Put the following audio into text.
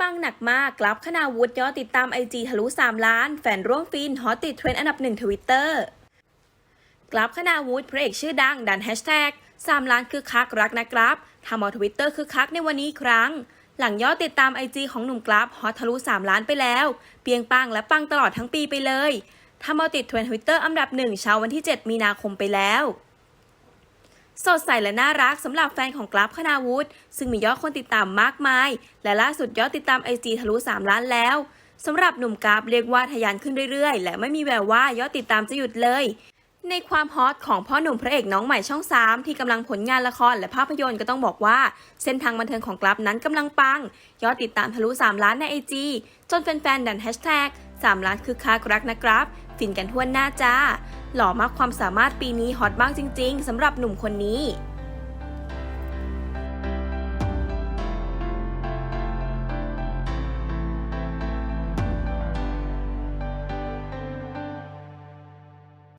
ปังหนักมาก กลับคณาวุฒิยอดติดตามไอจีทะลุ 3 ล้าน แฟนร่วมฟิน ฮอตติดเทรนด์อันดับหนึ่งทวิตเตอร์กลับคณาวุฒิพระเอกชื่อดัง ดันแฮชแท็ก3ล้านคือคักรักนะครับทำเอาทวิตเตอร์คือคักในวันนี้อีกครั้ง หลังยอดติดตามไอจีของหนุ่มกราฟฮอตทะลุ 3 ล้านไปแล้ว เปียงปังและปังตลอดทั้งปีไปเลยทำเอาติดเทรนด์ทวิตเตอร์อันดับหนึ่งเช้าวันที่ 7 มีนาคมไปแล้ว สดใสและน่ารักสำหรับแฟนของกราฟคณาวุฒิซึ่งมียอดคนติดตามมากมาย และล่าสุดยอดติดตามไอจีทะลุ 3 ล้านแล้วสำหรับหนุ่มกราฟเรียกว่าทะยานขึ้นเรื่อยๆ และไม่มีแววว่ายอดติดตามจะหยุดเลย ในความฮอตของพ่อหนุ่มพระเอกน้องใหม่ช่อง 3 ที่กำลังผลงานละครและภาพยนตร์ก็ต้องบอกว่า เส้นทางบันเทิงของกราฟนั้นกำลังปัง ยอดติดตามทะลุ 3 ล้านในไอจีจนแฟนๆดันแฮชแท็ก3ล้านคือคักรักนะครับฟินกันทั่วหน้าจ้า หล่อมากความสามารถปีนี้ฮอตมากจริง ๆสำหรับหนุ่มคนนี้